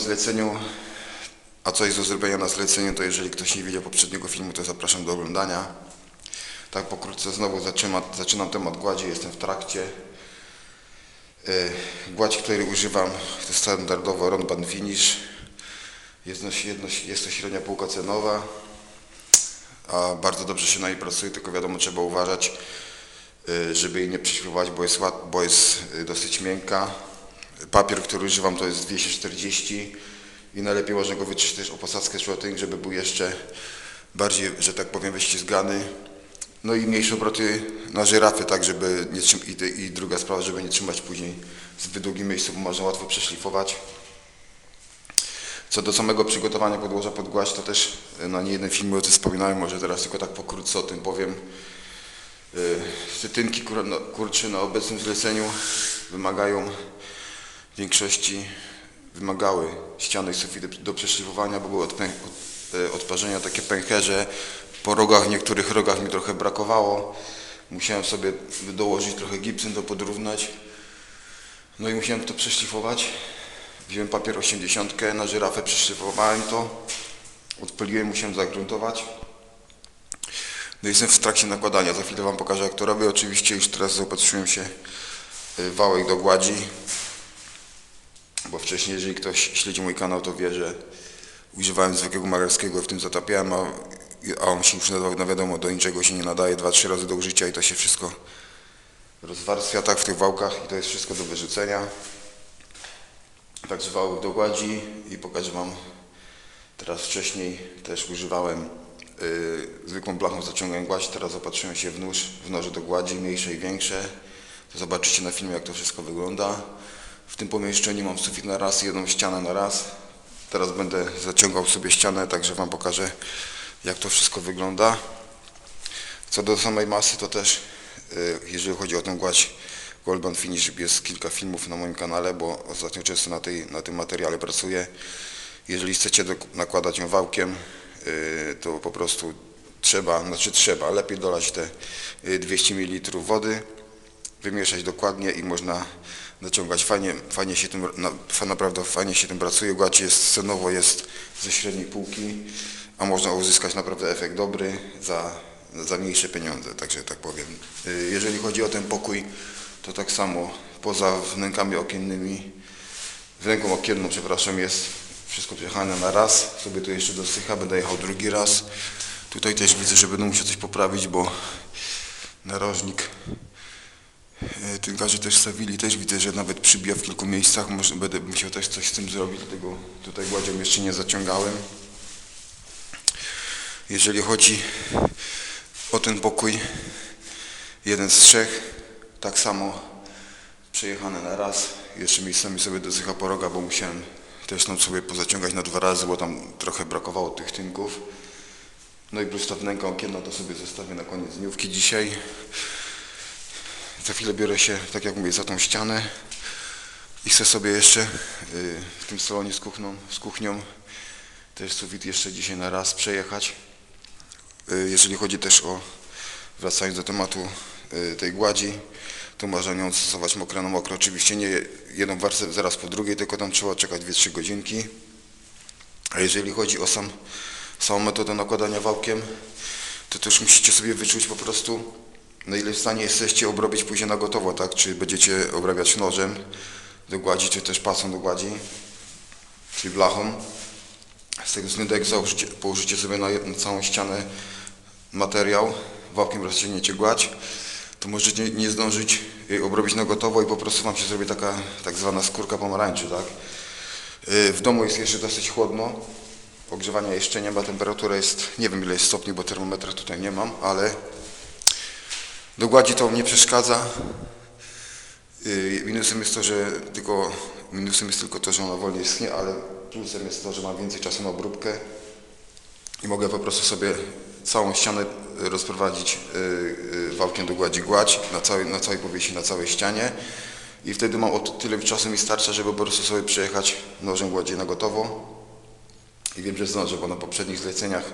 zleceniu, a co jest do zrobienia na zleceniu, to jeżeli ktoś nie widział poprzedniego filmu, to zapraszam do oglądania. Tak pokrótce znowu zaczynam, zaczynam temat gładzi, jestem w trakcie. E, Gładź, której używam, to standardowo Ron Band Finish. Jest, no- jedno, jest to średnia półka cenowa, a bardzo dobrze się na niej pracuje, tylko wiadomo, trzeba uważać, e, żeby jej nie przyśpiewać, bo jest, bo jest e, dosyć miękka. Papier, który używam, to jest 240 i najlepiej można go wyczyścić też o posadzkę żeby był jeszcze bardziej, że tak powiem, wyścizgany. No i mniejsze obroty na żyrafy, tak żeby nie trzym- i, i druga sprawa, żeby nie trzymać później zbyt długim miejscu, bo można łatwo przeszlifować. Co do samego przygotowania podłoża pod gładź, to też e, na niejednym filmie o tym wspominałem, może teraz tylko tak pokrótce o tym powiem. Sytynki kur- no, kurczy na obecnym zleceniu wymagają większości wymagały ściany i sufity do przeszlifowania, bo były od, e, odparzenia takie pęcherze. Po rogach, niektórych rogach mi trochę brakowało. Musiałem sobie dołożyć trochę gipsem to podrównać. No i musiałem to przeszlifować. Wziąłem papier 80, na żyrafę przeszlifowałem to. Odpaliłem, musiałem zagruntować. No jestem w trakcie nakładania, za chwilę Wam pokażę jak to robię. Oczywiście już teraz zaopatrzyłem się y, wałek do gładzi, bo wcześniej, jeżeli ktoś śledzi mój kanał, to wie, że używałem zwykłego malarskiego, w tym zatapiałem, a, a on się już nadawał, no wiadomo, do niczego się nie nadaje, dwa, trzy razy do użycia i to się wszystko rozwarstwia tak w tych wałkach i to jest wszystko do wyrzucenia. Także wałek do gładzi i pokażę Wam teraz wcześniej też używałem y, zwykłą blachą zaciągałem gładź, teraz opatrzyłem się w nóż, w noże do gładzi, mniejsze i większe. To zobaczycie na filmie jak to wszystko wygląda. W tym pomieszczeniu mam sufit na raz jedną ścianę na raz. Teraz będę zaciągał sobie ścianę, także Wam pokażę jak to wszystko wygląda. Co do samej masy, to też y, jeżeli chodzi o tę gładź Gold Bond Finish, jest kilka filmów na moim kanale, bo ostatnio często na, tej, na tym materiale pracuję. Jeżeli chcecie nakładać ją wałkiem, y, to po prostu trzeba, znaczy trzeba, lepiej dolać te y, 200 ml wody, wymieszać dokładnie i można naciągać. Fajnie, fajnie się tym, na, naprawdę fajnie się tym pracuje. Gładź jest cenowo jest ze średniej półki, a można uzyskać naprawdę efekt dobry za, za mniejsze pieniądze, także tak powiem. Y, Jeżeli chodzi o ten pokój, to tak samo poza wnękami okiennymi, wnęką okienną, przepraszam, jest wszystko przejechane na raz. Sobie tu jeszcze dosycha, będę jechał drugi raz. Tutaj też widzę, że będę musiał coś poprawić, bo narożnik tynkarze też stawili, też widzę, że nawet przybija w kilku miejscach. Może będę musiał też coś z tym zrobić, dlatego tutaj gładzią jeszcze nie zaciągałem. Jeżeli chodzi o ten pokój, jeden z trzech, tak samo przejechane na raz. Jeszcze miejscami sobie dosycha poroga, bo musiałem też tam sobie pozaciągać na dwa razy, bo tam trochę brakowało tych tynków. No i plus ta wnęka okienna to sobie zostawię na koniec dniówki dzisiaj. Za chwilę biorę się, tak jak mówię, za tą ścianę i chcę sobie jeszcze y, w tym salonie z kuchnią, z kuchnią też jeszcze dzisiaj na raz przejechać. Y, Jeżeli chodzi też o, wracając do tematu y, tej gładzi, to można nią stosować mokre na mokro. Oczywiście nie jedną warstwę zaraz po drugiej, tylko tam trzeba czekać 2-3 godzinki. A jeżeli chodzi o sam, samą metodę nakładania wałkiem, to też musicie sobie wyczuć po prostu, na ile w stanie jesteście obrobić później na gotowo, tak? Czy będziecie obrabiać nożem do gładzi, czy też pasą do gładzi, czyli blachą. Z tego względu, jak założycie, położycie sobie na, na całą ścianę materiał, wałkiem rozciągniecie gładź, to możecie nie zdążyć jej obrobić na gotowo i po prostu Wam się zrobi taka tak zwana skórka pomarańczy, tak? Y, W domu jest jeszcze dosyć chłodno, ogrzewania jeszcze nie ma, temperatura jest, nie wiem ile jest stopni, bo termometra tutaj nie mam, ale do gładzi to nie przeszkadza. Y, Minusem jest to, że tylko, minusem jest tylko to, że ona wolniej schnie, ale plusem jest to, że mam więcej czasu na obróbkę i mogę po prostu sobie całą ścianę rozprowadzić y, y, wałkiem do gładzi gładź na całej, na całej powierzchni, na całej ścianie i wtedy mam o tyle czasu mi starcza, żeby po prostu sobie przejechać nożem gładzi na gotowo i wiem, że zdążę, bo na poprzednich zleceniach,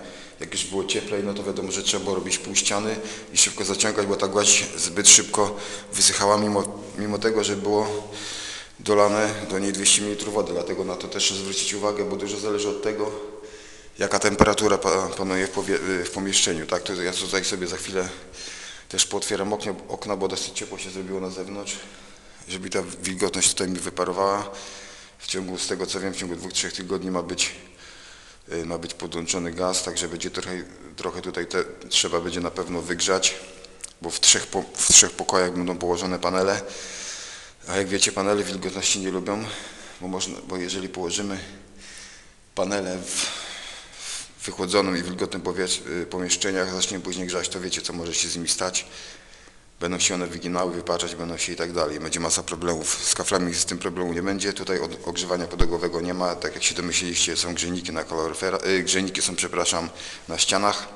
jak już było cieplej, no to wiadomo, że trzeba było robić pół ściany i szybko zaciągać, bo ta gładź zbyt szybko wysychała, mimo, mimo tego, że było dolane do niej 200 ml wody, dlatego na to też zwrócić uwagę, bo dużo zależy od tego, jaka temperatura pa- panuje w, pomieszczeniu. Tak, ja tutaj sobie za chwilę też pootwieram okno, okna, bo dosyć ciepło się zrobiło na zewnątrz, żeby ta wilgotność tutaj mi wyparowała. W ciągu, z tego co wiem, w ciągu dwóch, trzech tygodni ma być, ma być podłączony gaz, także będzie trochę, trochę tutaj te, trzeba będzie na pewno wygrzać, bo w trzech, po, w trzech pokojach będą położone panele. A jak wiecie, panele wilgotności nie lubią, bo, można, bo jeżeli położymy panele w w wychłodzonym i wilgotnym y, pomieszczeniach, zacznie później grzać, to wiecie, co może się z nimi stać. Będą się one wyginały, wypaczać, będą się i tak dalej. Będzie masa problemów. Z kaflami z tym problemu nie będzie. Tutaj od, ogrzewania podłogowego nie ma. Tak jak się domyśliliście, są grzejniki na kaloryfera, y, grzejniki są, przepraszam, na ścianach.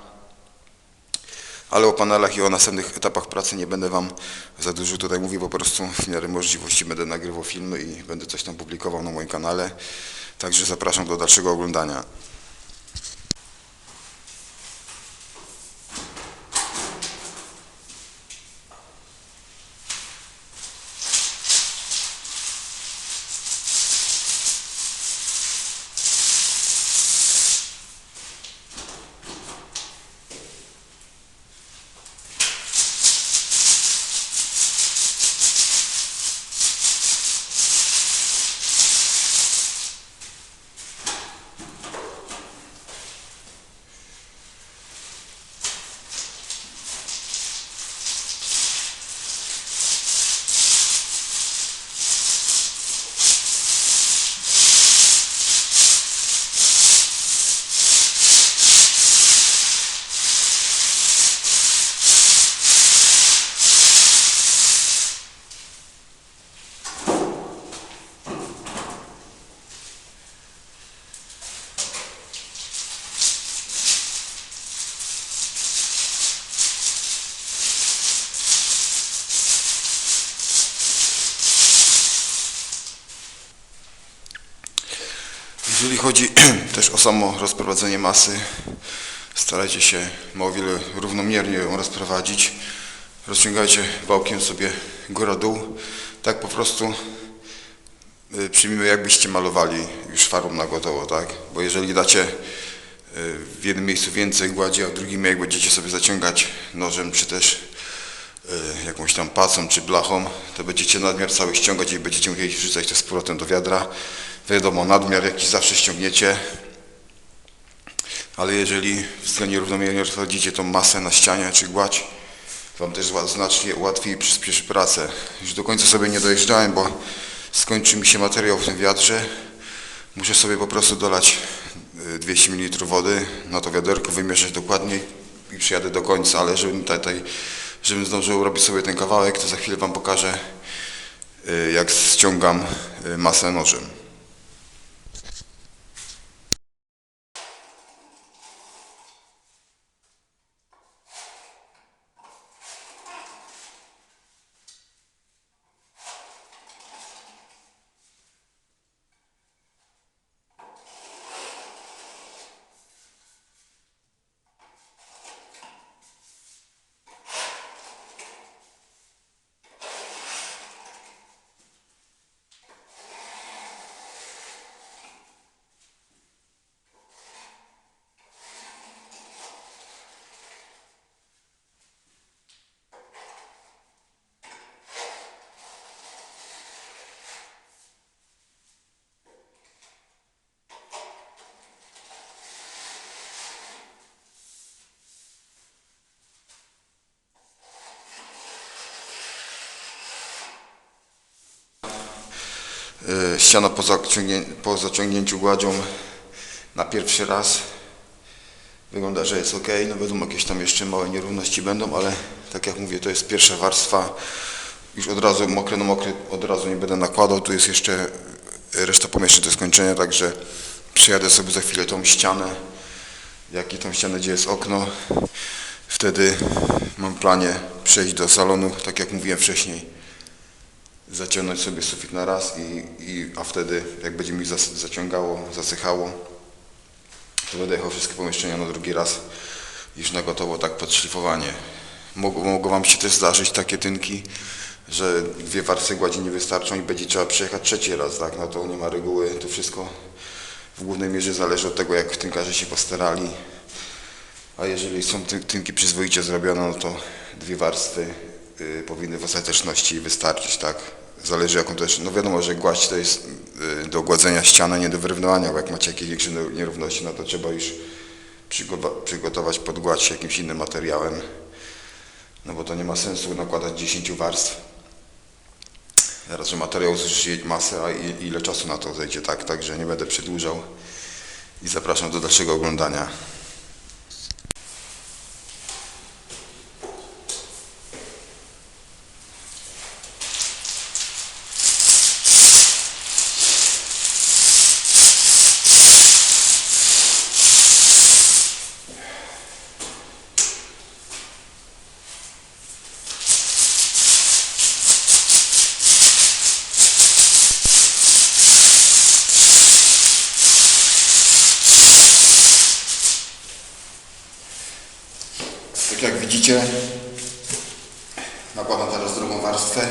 Ale o panelach i o następnych etapach pracy nie będę Wam za dużo tutaj mówił, po prostu w miarę możliwości będę nagrywał filmy i będę coś tam publikował na moim kanale. Także zapraszam do dalszego oglądania. Chodzi też o samo rozprowadzenie masy, starajcie się o wiele równomiernie ją rozprowadzić. Rozciągajcie wałkiem sobie góra-dół, tak po prostu y, przyjmijmy jakbyście malowali już farbą na gotowo, tak? Bo jeżeli dacie y, w jednym miejscu więcej gładzi, a w drugim jak będziecie sobie zaciągać nożem, czy też y, jakąś tam pacą, czy blachą, to będziecie nadmiar cały ściągać i będziecie musieli wrzucać to z powrotem do wiadra. Wiadomo, nadmiar jakiś zawsze ściągniecie, ale jeżeli względnie równomiernie rozchodzicie tą masę na ścianie czy gładź, Wam też znacznie łatwiej przyspieszy pracę. Już do końca sobie nie dojeżdżałem, bo skończy mi się materiał w tym wiatrze. Muszę sobie po prostu dolać y, 200 ml wody na to wiaderko, wymieszać dokładnie i przyjadę do końca, ale żebym tutaj, żebym zdążył robić sobie ten kawałek, to za chwilę Wam pokażę y, jak ściągam y, masę nożem. Ściana po, zaciągnię, po zaciągnięciu gładzią na pierwszy raz wygląda, że jest ok. No wiadomo, jakieś tam jeszcze małe nierówności będą, ale tak jak mówię, to jest pierwsza warstwa. Już od razu mokre na mokre od razu nie będę nakładał. Tu jest jeszcze reszta pomieszczeń do skończenia, także przejadę sobie za chwilę tą ścianę, jak i tą ścianę, gdzie jest okno. Wtedy mam planie przejść do salonu, tak jak mówiłem wcześniej zaciągnąć sobie sufit na raz, i, i, a wtedy jak będzie mi zas, zaciągało, zasychało, to będę jechał wszystkie pomieszczenia na drugi raz już na gotowo tak pod szlifowanie. Mogło, mogło Wam się też zdarzyć takie tynki, że dwie warstwy gładzi nie wystarczą i będzie trzeba przejechać trzeci raz, tak? No to nie ma reguły, to wszystko w głównej mierze zależy od tego, jak tynkarze się postarali. A jeżeli są ty- tynki przyzwoicie zrobione, no to dwie warstwy y, powinny w ostateczności wystarczyć, tak? Zależy jaką też, no wiadomo, że gładź to jest y, do gładzenia ściany, nie do wyrównywania, bo jak macie jakieś większe no- nierówności, no to trzeba już przygotować pod gładź jakimś innym materiałem, no bo to nie ma sensu nakładać 10 warstw. Raz, że materiał zużyje masę, a ile czasu na to zejdzie, tak? Także nie będę przedłużał i zapraszam do dalszego oglądania. Tak jak widzicie, nakładam teraz drugą warstwę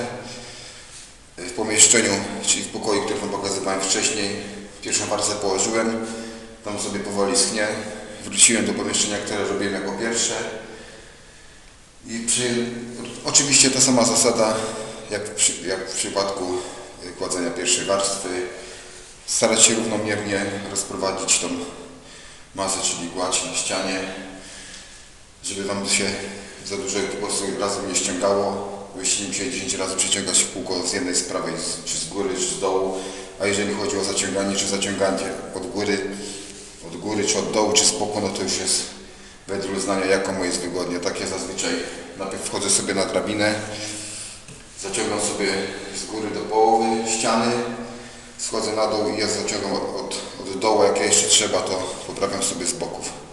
w pomieszczeniu, czyli w pokoju, który Wam pokazywałem wcześniej. Pierwszą warstwę położyłem, tam sobie powoli schnie. Wróciłem do pomieszczenia, które robiłem jako pierwsze. I przy, oczywiście ta sama zasada, jak jak w przypadku y, kładzenia pierwszej warstwy. Starać się równomiernie rozprowadzić tą masę, czyli gładź na ścianie żeby Wam się za dużo prostu razem nie ściągało. Nie musieli 10 razy przeciągać w kółko z jednej z prawej, czy z góry, czy z dołu. A jeżeli chodzi o zaciąganie, czy zaciąganie od góry, od góry, czy od dołu, czy z boku, no to już jest według uznania, jak komu jest wygodnie. Tak ja zazwyczaj najpierw wchodzę sobie na drabinę, zaciągam sobie z góry do połowy ściany, schodzę na dół i ja zaciągam od, od, dołu, jak ja jeszcze trzeba, to poprawiam sobie z boków.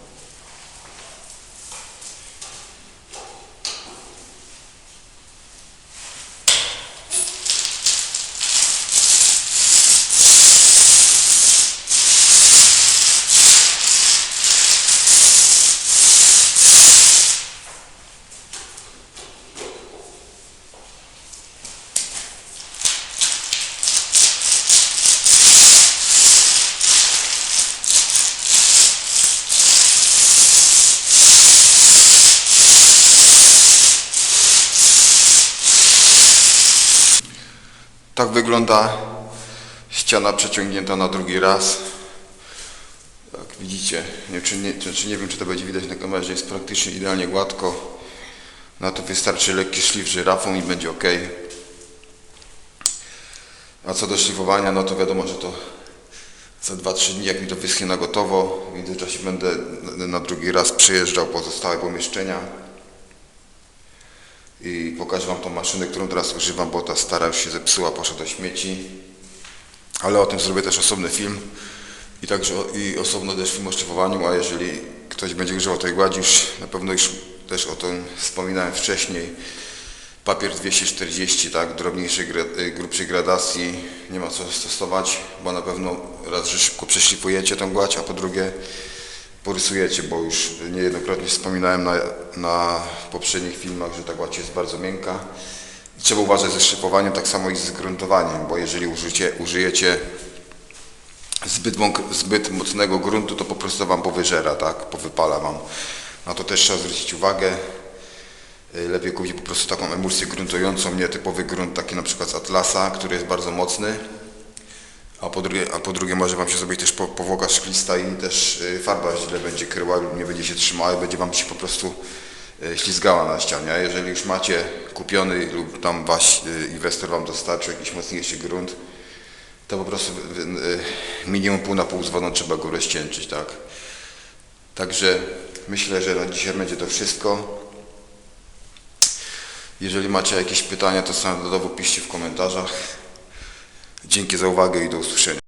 Tak wygląda ściana przeciągnięta na drugi raz. Jak widzicie, nie, czy, nie, czy, czy nie wiem czy to będzie widać na kamerze, jest praktycznie idealnie gładko. Na to wystarczy lekki szlif żyrafą i będzie ok. A co do szlifowania, no to wiadomo, że to za 2-3 dni, jak mi to wyschnie na gotowo, w międzyczasie będę na drugi raz przejeżdżał pozostałe pomieszczenia i pokażę Wam tą maszynę, którą teraz używam, bo ta stara już się zepsuła, poszła do śmieci. Ale o tym zrobię też osobny film i także i osobno też film o szlifowaniu, a jeżeli ktoś będzie używał tej gładzi, już na pewno już też o tym wspominałem wcześniej. Papier 240, tak, drobniejszej, y, grubszej gradacji, nie ma co stosować, bo na pewno raz, że szybko prześlifujecie tą gładź, a po drugie porysujecie, bo już niejednokrotnie wspominałem na, na poprzednich filmach, że ta gładź jest bardzo miękka. Trzeba uważać ze szlifowaniem, tak samo i z gruntowaniem, bo jeżeli użycie, użyjecie zbyt, mąk, zbyt mocnego gruntu, to po prostu Wam powyżera, tak, powypala Wam. Na to też trzeba zwrócić uwagę. Y, Lepiej kupić po prostu taką emulsję gruntującą, nie typowy grunt taki na przykład z Atlasa, który jest bardzo mocny. A po drugie, a po drugie może Wam się zrobić też po- powłoka szklista i też y, farba źle będzie kryła nie będzie się trzymała i będzie Wam się po prostu y, ślizgała na ścianie. A jeżeli już macie kupiony lub tam Wasz y, inwestor Wam dostarczył jakiś mocniejszy grunt, to po prostu minimum pół na pół z wodą trzeba go rozcieńczyć, tak? Także myślę, że na dzisiaj będzie to wszystko. Jeżeli macie jakieś pytania, to standardowo piszcie w komentarzach. Dzięki za uwagę i do usłyszenia.